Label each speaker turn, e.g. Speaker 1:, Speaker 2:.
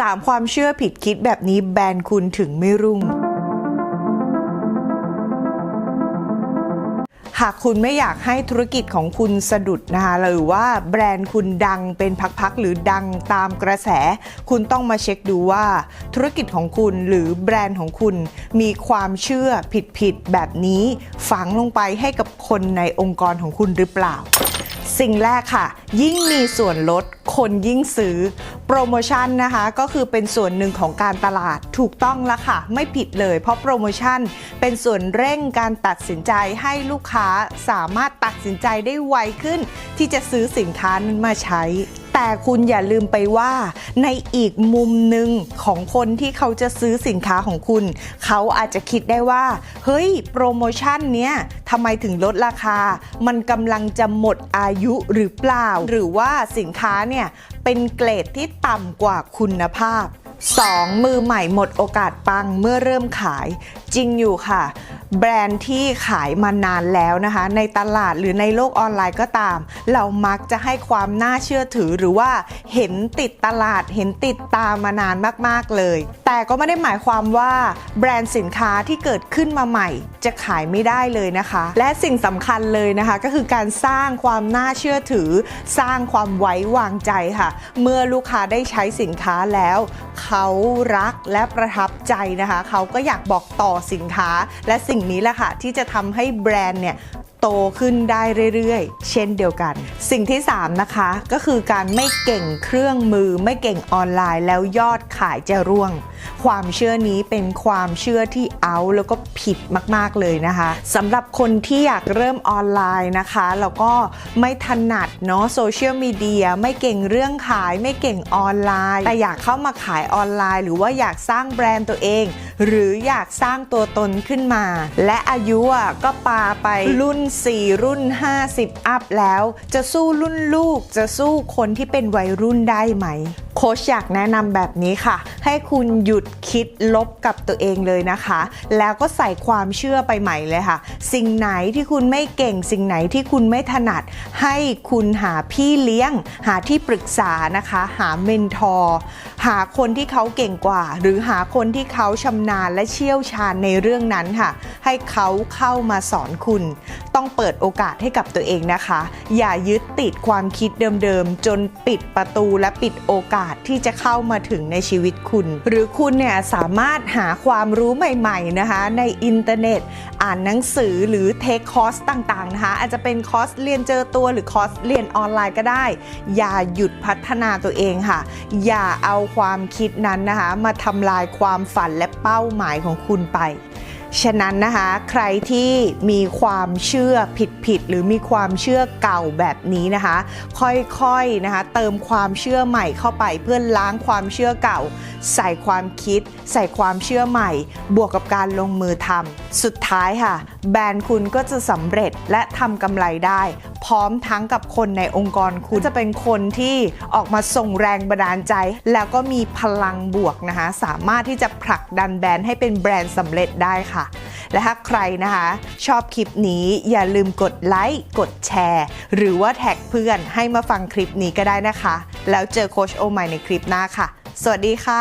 Speaker 1: 3 ความเชื่อผิดคิดแบบนี้แบนคุณถึงไม่รุ่ง หากคุณไม่อยากให้ธุรกิจของคุณสะดุดนะคะหรือว่าแบรนด์คุณดังเป็นพักๆหรือดังตามกระแส คุณต้องมาเช็คดูว่า ธุรกิจของคุณหรือแบรนด์ของคุณ มีความเชื่อผิดๆแบบนี้ฝังลงไปให้กับคนในองค์กรของคุณหรือเปล่า สิ่งแรกค่ะ ยิ่งมีส่วนลด คนยิ่งซื้อ โปรโมชั่นนะคะก็คือเป็นส่วนหนึ่งของการตลาดถูกต้องละค่ะ ไม่ผิดเลย เพราะโปรโมชั่นเป็นส่วนเร่งการตัดสินใจให้ลูกค้าสามารถตัดสินใจได้ไวขึ้น ที่จะซื้อสินค้านั้นมาใช้ แต่คุณอย่าลืมไปว่าในอีกมุมหนึ่งของคนที่เขาจะซื้อสินค้าของคุณ เขาอาจจะคิดได้ว่า เฮ้ย โปรโมชั่นเนี้ยทำไมถึงลดราคา มันกำลังจะหมดอายุหรือเปล่า หรือว่าสินค้าเนี่ยเป็นเกรดที่ต่ำกว่าคุณภาพ 2. มือใหม่หมดโอกาสปังเมื่อเริ่มขาย จริงอยู่ค่ะ แบรนด์ที่ขายมานานแล้วนะคะ ในตลาดหรือในโลกออนไลน์ก็ตาม เรามักจะให้ความน่าเชื่อถือหรือว่าเห็นติดตลาดเห็นติดตามมานานมากๆเลย แต่ก็ไม่ได้หมายความว่าแบรนด์สินค้าที่เกิดขึ้นมาใหม่ จะขายไม่ได้เลยนะคะ และสิ่งสำคัญเลยนะคะ ก็คือการสร้างความน่าเชื่อถือ สร้างความไว้วางใจค่ะ เมื่อลูกค้าได้ใช้สินค้าแล้ว เขารักและประทับใจนะคะ เขาก็อยากบอกต่อสินค้าและสิ่งนี้แหละค่ะ ที่จะทำให้แบรนด์เนี่ยโตขึ้นได้เรื่อยๆ เช่นเดียวกัน สิ่งที่ 3 นะคะ ก็คือการไม่เก่งเครื่องมือ ไม่เก่งออนไลน์แล้วยอดขายจะร่วง ความเชื่อนี้เป็นความเชื่อที่เอาแล้วก็ผิดมากๆเลยนะคะสำหรับคนที่อยากเริ่มออนไลน์นะคะแล้วก็ไม่ถนัดเนาะโซเชียลมีเดียไม่เก่งเรื่องขาย ไม่เก่งออนไลน์ แต่อยากเข้ามาขายออนไลน์ หรือว่าอยากสร้างแบรนด์ตัวเอง หรืออยากสร้างตัวตนขึ้นมา และอายุอะก็ปาไปรุ่น 4 รุ่น 50 อัพแล้ว จะสู้รุ่นลูกจะสู้คนที่เป็นวัยรุ่นได้ไหมโค้ชอยากแนะนำแบบนี้ค่ะ ให้คุณหยุดคิดลบกับตัวเองเลยนะคะ แล้วก็ใส่ความเชื่อไปใหม่เลยค่ะ สิ่งไหนที่คุณไม่เก่ง สิ่งไหนที่คุณไม่ถนัด ให้คุณหาพี่เลี้ยง หาที่ปรึกษานะคะ หาเมนทอร์หาคนที่เขาเก่งกว่า หรือหาคนที่เขาชำนาญและเชี่ยวชาญในเรื่องนั้นค่ะ ให้เขาเข้ามาสอนคุณ ต้องเปิดโอกาสให้กับตัวเองนะคะ อย่ายึดติดความคิดเดิมๆ จนปิดประตูและปิดโอกาสาสที่จะเข้ามาถึงในชีวิตคุณ หรือคุณเนี่ยสามารถหาความรู้ใหม่ๆนะคะในอินเทอร์เน็ต อ่านหนังสือหรือเทคคอร์สต่างๆนะคะอาจจะเป็นคอร์สเรียนเจอตัวหรือคอร์สเรียนออนไลน์ก็ได้ อย่าหยุดพัฒนาตัวเองค่ะ อย่าเอาความคิดนั้นนะคะมาทำลายความฝันและเป้าหมายของคุณไป ฉะนั้นนะคะ ใครที่มีความเชื่อผิดๆหรือมีความเชื่อเก่าแบบนี้นะคะ ค่อยๆนะคะเติมความเชื่อใหม่เข้าไปเพื่อล้างความเชื่อเก่า ใส่ความคิด ใส่ความเชื่อใหม่ บวกกับการลงมือทำสุดท้ายค่ะ แบรนด์คุณก็จะสำเร็จและทำกำไรได้ พร้อมทั้งกับคนในองค์กรคุณจะเป็นคนที่ออกมาส่งแรงบันดาลใจ แล้วก็มีพลังบวกนะคะ สามารถที่จะผลักดันแบรนด์ให้เป็นแบรนด์สำเร็จได้ค่ะ และถ้าใครนะคะ ชอบคลิปนี้อย่าลืมกดไลค์กดแชร์ หรือว่าแท็กเพื่อนให้มาฟังคลิปนี้ก็ได้นะคะ แล้วเจอโคชโอใหม่ในคลิปหน้าค่ะ สวัสดีค่ะ